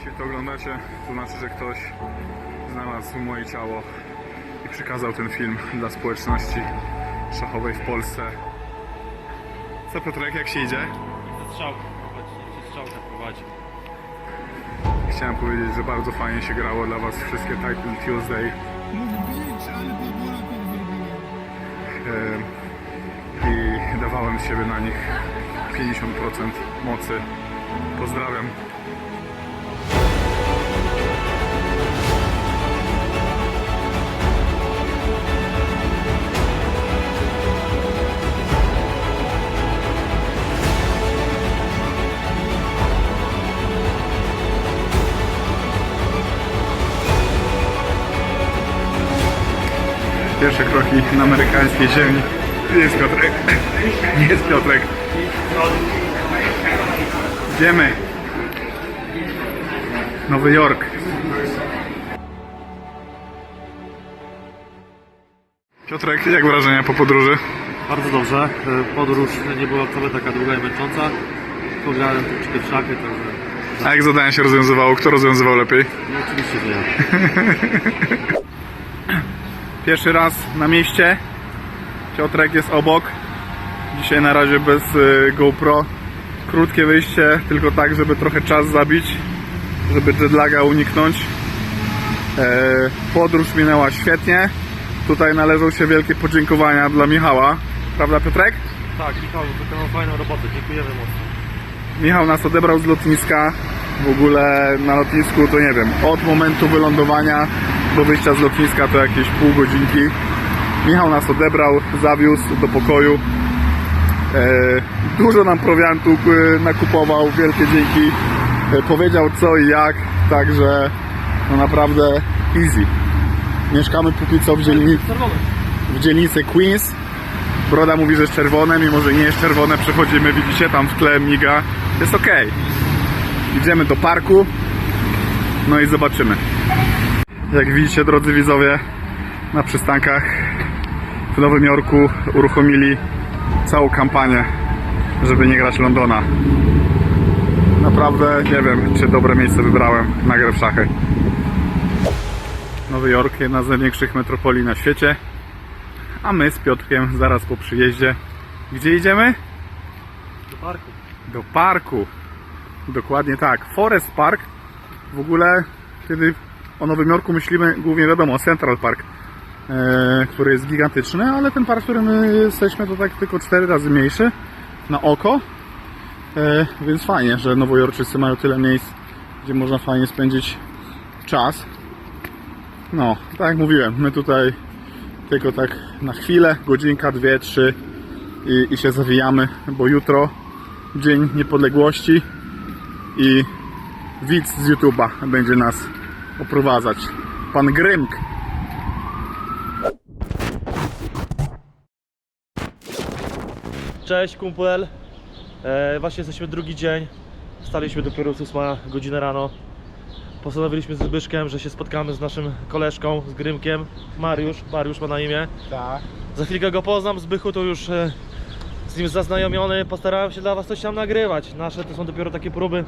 Jeśli to oglądacie, to znaczy, że ktoś znalazł moje ciało i przekazał ten film dla społeczności szachowej w Polsce. Co Piotrek, jak się idzie? Ze strzałką prowadzi, ze strzałką prowadzi. Chciałem powiedzieć, że bardzo fajnie się grało dla Was wszystkie Title Tuesday e, i dawałem z siebie na nich 50% mocy. Pozdrawiam. Pierwsze kroki na amerykańskiej ziemi. Jest Piotrek. Jest Piotrek. Idziemy. Nowy Jork. Piotrek, jak wrażenia po podróży? Bardzo dobrze. E, Podróż nie była wcale taka długa i męcząca. Pograłem troszeczkę w szachy, także A jak zadanie się rozwiązywało? Kto rozwiązywał lepiej? no, oczywiście, że ja. Pierwszy raz na mieście. Piotrek jest obok. Dzisiaj na razie bez y, GoPro. Krótkie wyjście, tylko tak, żeby trochę czas zabić, żeby jetlaga uniknąć. E, Podróż minęła świetnie. Tutaj należą się wielkie podziękowania dla Michała. Prawda Piotrek? Tak, Michał wykonał fajną robotę. Dziękujemy mocno. Michał nas odebrał z lotniska. W ogóle na lotnisku to nie wiem, od momentu wylądowania do wyjścia z lotniska to jakieś pół godzinki. Michał nas odebrał, zawiózł do pokoju. E, dużo nam prowiantu e, nakupował, wielkie dzięki. E, powiedział co i jak, także no naprawdę easy. Mieszkamy póki co w w dzielnicy Queens. Broda mówi, że jest czerwone, mimo że nie jest czerwone. Przechodzimy, widzicie, tam w tle miga. Jest ok. Idziemy do parku. No i zobaczymy. Jak widzicie, drodzy widzowie, na przystankach w Nowym Jorku uruchomili całą kampanię, żeby nie grać Londona. Naprawdę nie wiem, czy dobre miejsce wybrałem na grę w szachy. Nowy Jork, jedna z największych metropolii na świecie. A my z Piotrkiem zaraz po przyjeździe. Gdzie idziemy? Do parku. Do parku. Dokładnie tak. Forest Park. W ogóle, kiedy o Nowym Jorku myślimy, głównie wiadomo, Central Park, e, który jest gigantyczny, ale ten park, w którym my jesteśmy, to tak tylko cztery razy mniejszy na oko. E, więc fajnie, że nowojorczycy mają tyle miejsc, gdzie można fajnie spędzić czas. No, tak jak mówiłem, my tutaj tylko tak na chwilę, godzinka, dwie, trzy i, i się zawijamy, bo jutro Dzień Niepodległości i widz z YouTube'a będzie nas oprowadzać. Pan Grymk. Cześć kumpel. E, właśnie jesteśmy drugi dzień. Wstaliśmy dopiero z 8 godziny rano. Postanowiliśmy z Zbyszkiem, że się spotkamy z naszym koleżką, z Grymkiem. Mariusz, Mariusz ma na imię. Tak. Za chwilkę go poznam, Zbychu to już e, z nim zaznajomiony. Postarałem się dla was coś tam nagrywać. Nasze to są dopiero takie próby.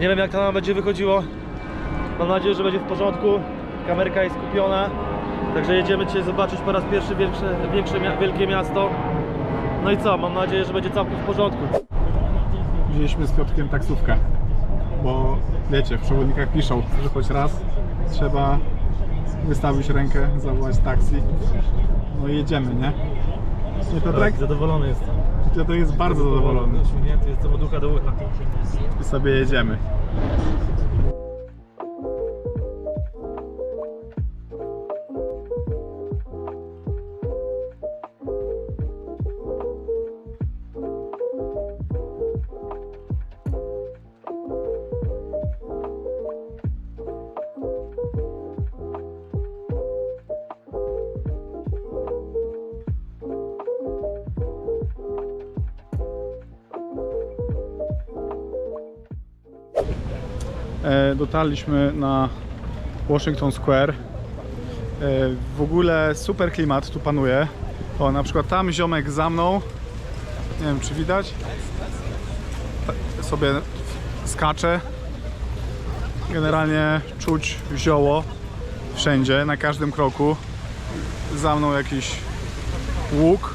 Nie wiem jak to nam będzie wychodziło. Mam nadzieję, że będzie w porządku. Kamerka jest kupiona. Także jedziemy dzisiaj zobaczyć po raz pierwszy większe, większe wielkie miasto. No i co? Mam nadzieję, że będzie całkiem w porządku. Wzięliśmy z Piotrkiem taksówkę, bo wiecie, w przewodnikach piszą, że choć raz trzeba wystawić rękę, zawołać taksi. No i jedziemy, nie? Nie Piotrek? Tak, zadowolony jestem. Piotrek jest bardzo zadowolony. Uśmiechnięty jestem od ucha do ucha. I sobie jedziemy. Dotarliśmy na Washington Square. E, w ogóle super klimat tu panuje. O, na przykład tam ziomek za mną. Nie wiem, czy widać. Sobie skacze. Generalnie czuć zioło wszędzie, na każdym kroku. Za mną jakiś łuk.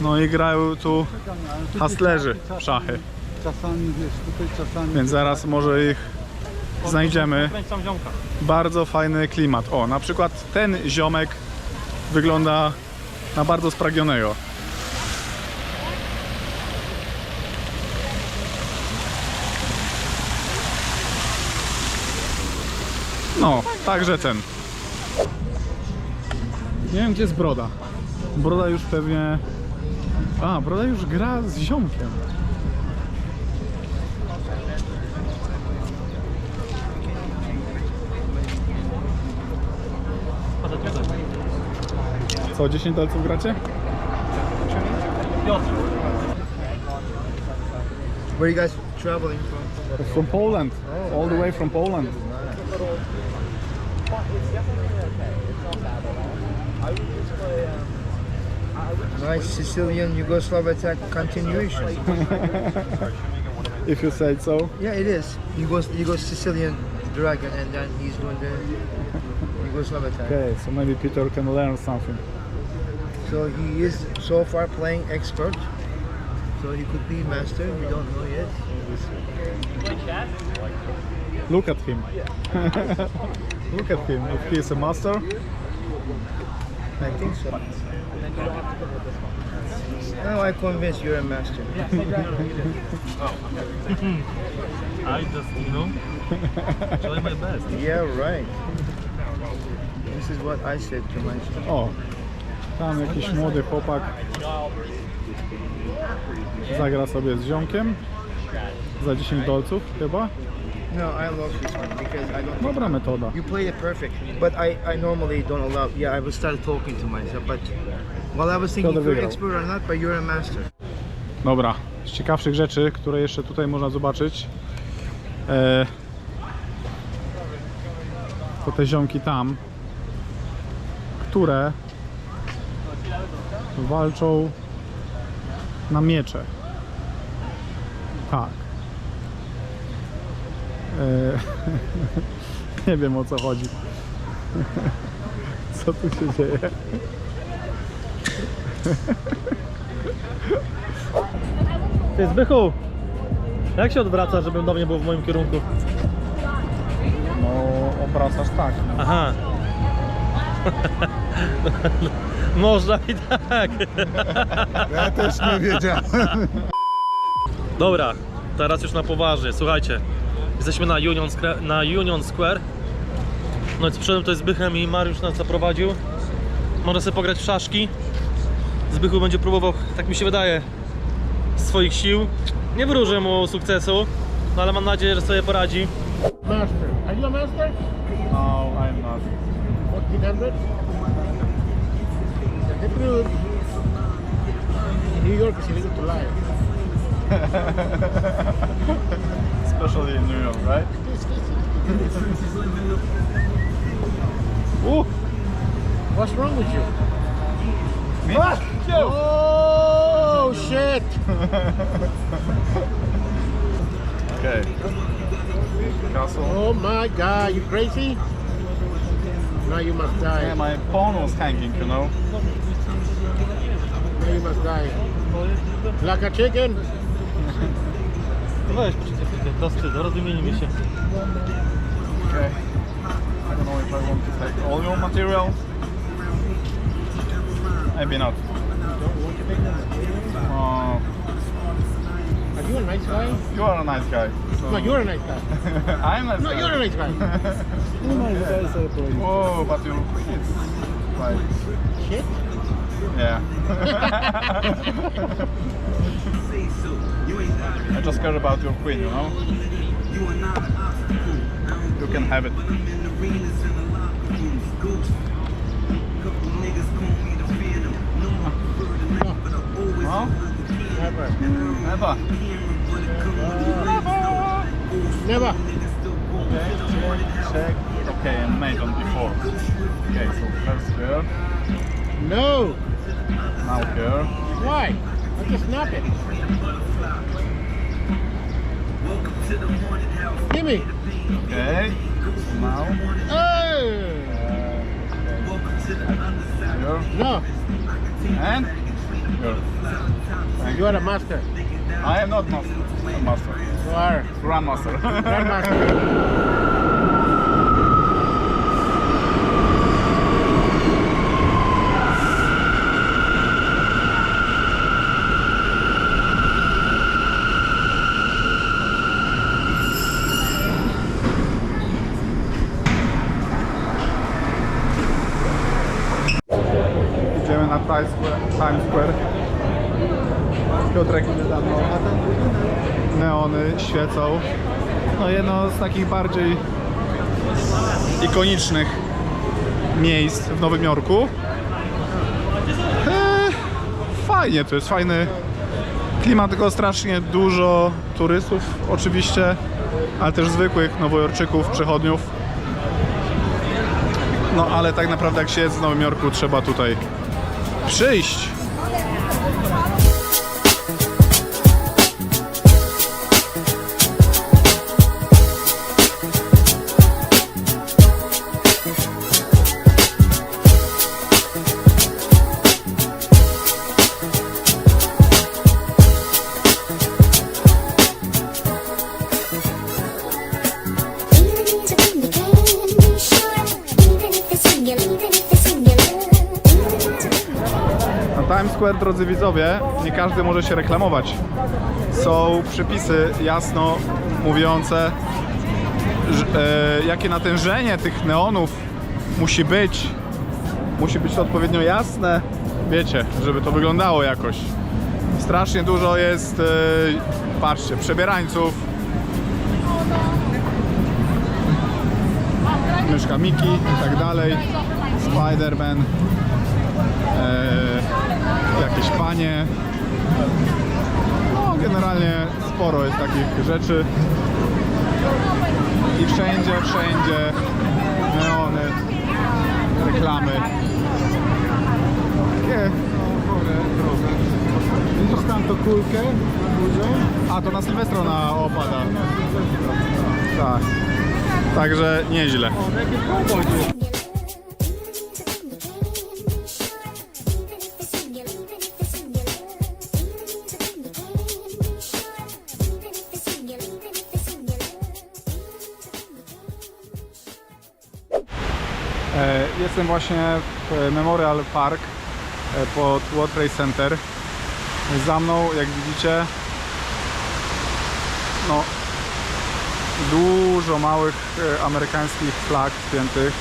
No i grają tu hustlerzy w szachy. Czasami wiesz, tutaj czasami. Więc zaraz może ich znajdziemy. Kręcam ziomka. Bardzo fajny klimat. O, na przykład ten ziomek wygląda na bardzo spragnionego. No, także ten. Nie wiem, gdzie jest Broda. Broda już pewnie... A, Broda już gra z ziomkiem. Co, 10 dolców gracie? Piotr. Where are you guys traveling from? From Poland. All the way from Poland. Nice Sicilian Yugoslav attack continuation. If you say so. yeah, it is. Yugos Yugos Sicilian dragon, and then he's doing the Yugoslav attack. Okay, so maybe Peter can learn something. So he is so far playing expert. So he could be master. We don't know yet. Look at him. Look at him. If he is a master, I think so. Now I convince you're a master. I just, you know, try my best. Yeah, right. This is what I said to myself. o, tam jakiś młody chłopak zagra sobie z ziomkiem za 10 dolców chyba. No, I love this one because I don't. Dobra metoda. You played it perfect, but I, I normally don't allow. Yeah, I would start talking to myself, but while I was thinking Piotr you're wygrał. expert or not, but you're a master. Dobra, z ciekawszych rzeczy, które jeszcze tutaj można zobaczyć, e, to te ziomki tam, które walczą na miecze. Tak. E, nie wiem o co chodzi. Co tu się dzieje? Ty Zbychu, jak się odwraca, żeby do mnie było w moim kierunku? No, obracasz tak. Aha. Można i tak. Ja też nie wiedziałem. Dobra, teraz już na poważnie. Słuchajcie, jesteśmy na Union, Square, na Union Square. No i przyszedłem tutaj z Zbychem i Mariusz nas zaprowadził. Można sobie pograć w szaszki. Zbychu będzie próbował, tak mi się wydaje, swoich sił. Nie wróżę mu sukcesu, no ale mam nadzieję, że sobie poradzi. Master. Are you a master? No, I'm not. What, 800? The New York, it's illegal to lie. Especially in New York, right? Ooh, What's wrong with you? Fuck you! Oh, oh shit! okay. Castle. Oh my god, you crazy? Now you must die. Yeah, my phone was hanging, you know. Die. Like a chicken? Weź, poczekaj wstyd, rozumienimy się. Okay. I don't know if I want to take all your material. Maybe not. Oh, Are you a nice guy? you are a nice guy. So No, you're a nice guy. I'm a nice No, guy. you're a nice guy. Whoa, but your is like Shit. Yeah. I just care about your queen, you know? You can have it. No? Never. Never. Never. Okay, check, check. Okay, and made on before. Okay, so first here, No. Now here. Why? I just snap it. Give me. Okay. Now. Hey. No, And? here. you are a master. I am not master. Master. You are Grandmaster. grandmaster. takich bardziej ikonicznych miejsc w Nowym Jorku. Eee, fajnie, to jest fajny klimat, tylko strasznie dużo turystów oczywiście, ale też zwykłych nowojorczyków, przechodniów. No ale tak naprawdę jak się jest w Nowym Jorku, trzeba tutaj przyjść. Drodzy widzowie, nie każdy może się reklamować. Są przepisy jasno mówiące, że, e, jakie natężenie tych neonów musi być. Musi być to odpowiednio jasne, wiecie, żeby to wyglądało jakoś. Strasznie dużo jest, e, patrzcie, przebierańców. Myszka Miki i tak dalej. Spider-Man. Sporo jest takich rzeczy. I wszędzie, wszędzie neony, reklamy. Nie. Widzisz tam to kulkę na? A, to na Sylwestra ona opada. Tak. Także nieźle. Jestem właśnie w Memorial Park e, pod World Trade Center. Za mną, jak widzicie, no, dużo małych e, amerykańskich flag spiętych.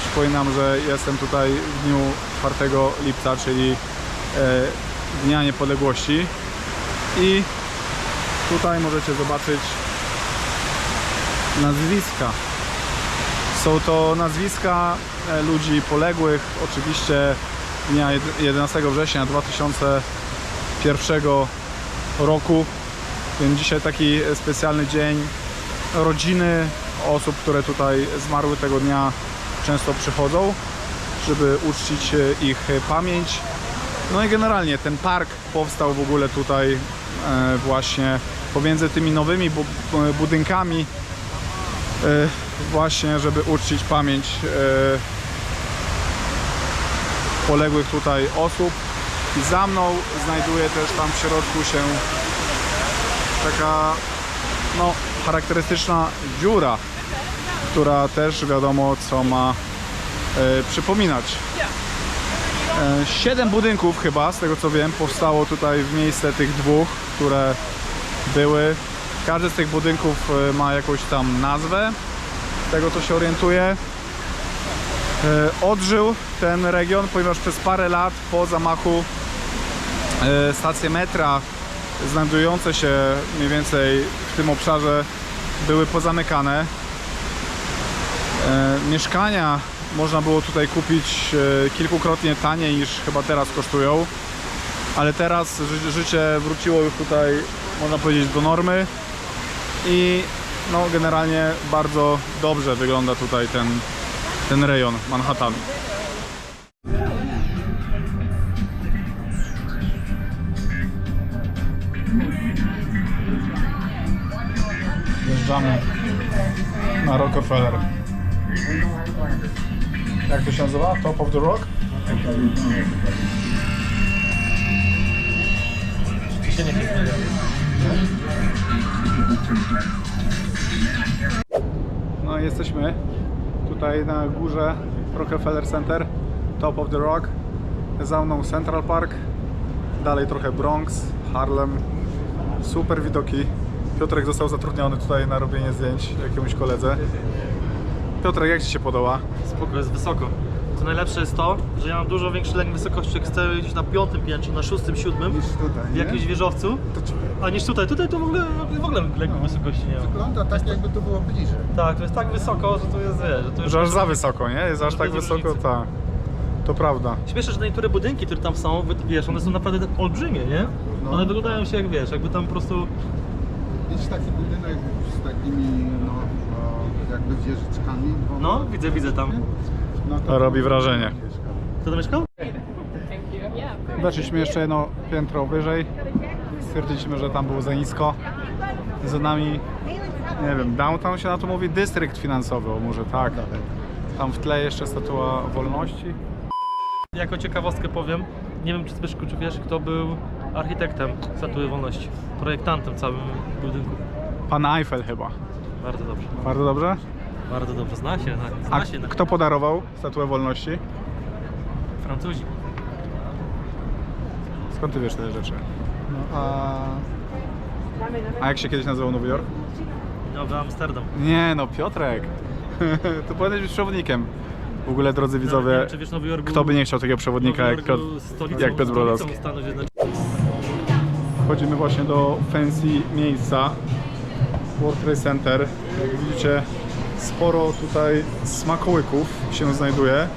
Przypominam, że jestem tutaj w dniu 4 lipca, czyli e, Dnia Niepodległości. I tutaj możecie zobaczyć nazwiska są to nazwiska e, ludzi poległych, oczywiście dnia jed- 11 września 2001 roku. Więc dzisiaj taki specjalny dzień. Rodziny osób, które tutaj zmarły tego dnia często przychodzą, żeby uczcić ich pamięć. No i generalnie ten park powstał w ogóle tutaj e, właśnie pomiędzy tymi nowymi bu- bu- budynkami e, właśnie, żeby uczcić pamięć e, poległych tutaj osób. I za mną znajduje też tam w środku się taka no, charakterystyczna dziura, która też wiadomo co ma e, przypominać. E, Siedem budynków chyba, z tego co wiem, powstało tutaj w miejsce tych dwóch, które były. Każdy z tych budynków e, ma jakąś tam nazwę z tego co się orientuję. E, Odżył ten region, ponieważ przez parę lat po zamachu e, stacje metra znajdujące się mniej więcej w tym obszarze były pozamykane. E, Mieszkania można było tutaj kupić kilkukrotnie taniej niż chyba teraz kosztują. Ale teraz ży- życie wróciło już tutaj, można powiedzieć, do normy i no generalnie bardzo dobrze wygląda tutaj ten, ten rejon Manhattan. Wjeżdżamy na Rockefeller. Jak to się nazywa? Top of the Rock? Jesteśmy tutaj na górze Rockefeller Center, Top of the Rock. Za mną Central Park, dalej trochę Bronx, Harlem. Super widoki. Piotrek został zatrudniony tutaj na robienie zdjęć jakiemuś koledze. Piotrek, jak Ci się podoba? Spoko, jest wysoko. To najlepsze jest to, że ja mam dużo większy lęk wysokości, jak stoję gdzieś na piątym piętrze, na szóstym, siódmym, Niż tutaj, w nie? jakimś wieżowcu, a niż tutaj. Tutaj to w ogóle, w ogóle lęku wysokości nie mam. Wygląda tak, jakby to było bliżej. Tak, to jest tak wysoko, że to jest, wiesz, że to już... Że aż za wysoko, nie? Jest aż tak wysoko, tak. To prawda. Śmieszę, że niektóre budynki, które tam są, wy- wiesz, one są naprawdę tak olbrzymie, nie? No. One wyglądają się jak, wiesz, jakby tam po prostu... Jest taki budynek z takimi, no, jakby wieżyczkami. No, widzę, widzę tam. No To robi wrażenie. Kto tam mieszkał? Weszliśmy jeszcze jedno piętro wyżej. Stwierdziliśmy, że tam było za nisko. Za nami, nie wiem, downtown się na to mówi, dystrykt finansowy, o może tak. Tam w tle jeszcze statua wolności. Jako ciekawostkę powiem, nie wiem czy Zbyszku, czy wiesz, kto był architektem Statuły Wolności, projektantem całym budynku. Pan Eiffel chyba. Bardzo dobrze, Bardzo dobrze. Bardzo dobrze, zna się, zna, A się na kto podarował statuę wolności? Francuzi. Skąd ty wiesz te rzeczy? No, a A jak się kiedyś nazywał Nowy Jork? Nowy Amsterdam. Nie no, Piotrek. to powinieneś być przewodnikiem. W ogóle, drodzy widzowie, wiem, czy wiesz, Nowy Jork był, kto by nie chciał takiego przewodnika Nowy jak Jork Piotr, był stolicą, jak Piotr Brodowski. stolicą Stanów Zjednoczonych. Wchodzimy właśnie do fancy miejsca World Trade Center. Jak widzicie, sporo tutaj smakołyków się znajduje,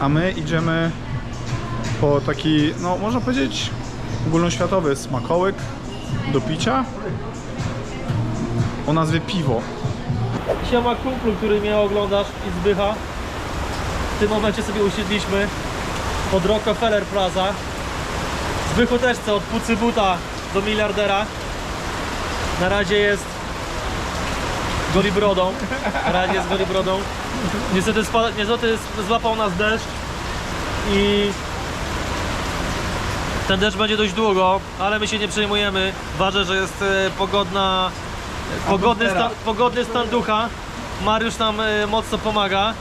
a my idziemy po taki, no można powiedzieć, ogólnoświatowy smakołyk do picia o nazwie piwo. Siema kumplu, który mnie oglądasz i zbycha. W tym momencie sobie usiedliśmy pod Rockefeller Plaza. Zbychu też chce od pucy buta do miliardera. Na razie jest golibrodą. Na razie jest golibrodą. Niestety, spada, niestety złapał nas deszcz i ten deszcz będzie dość długo, ale my się nie przejmujemy. Ważne, że jest e, pogodna, pogodny stan, pogodny stan ducha. Mariusz nam e, mocno pomaga.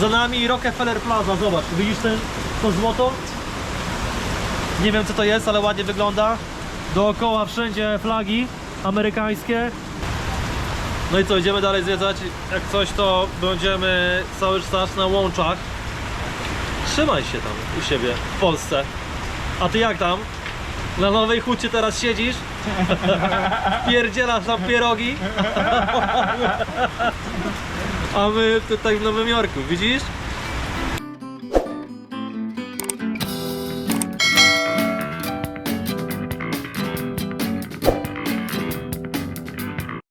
Za nami Rockefeller Plaza, zobacz, widzisz ten, to złoto? Nie wiem co to jest, ale ładnie wygląda. Dookoła wszędzie flagi amerykańskie. No i co, idziemy dalej zwiedzać. Jak coś, to będziemy cały czas na łączach. Trzymaj się tam u siebie w Polsce. A ty jak tam? Na Nowej Hucie teraz siedzisz? Pierdzielasz tam pierogi? A my tutaj w Nowym Jorku, widzisz?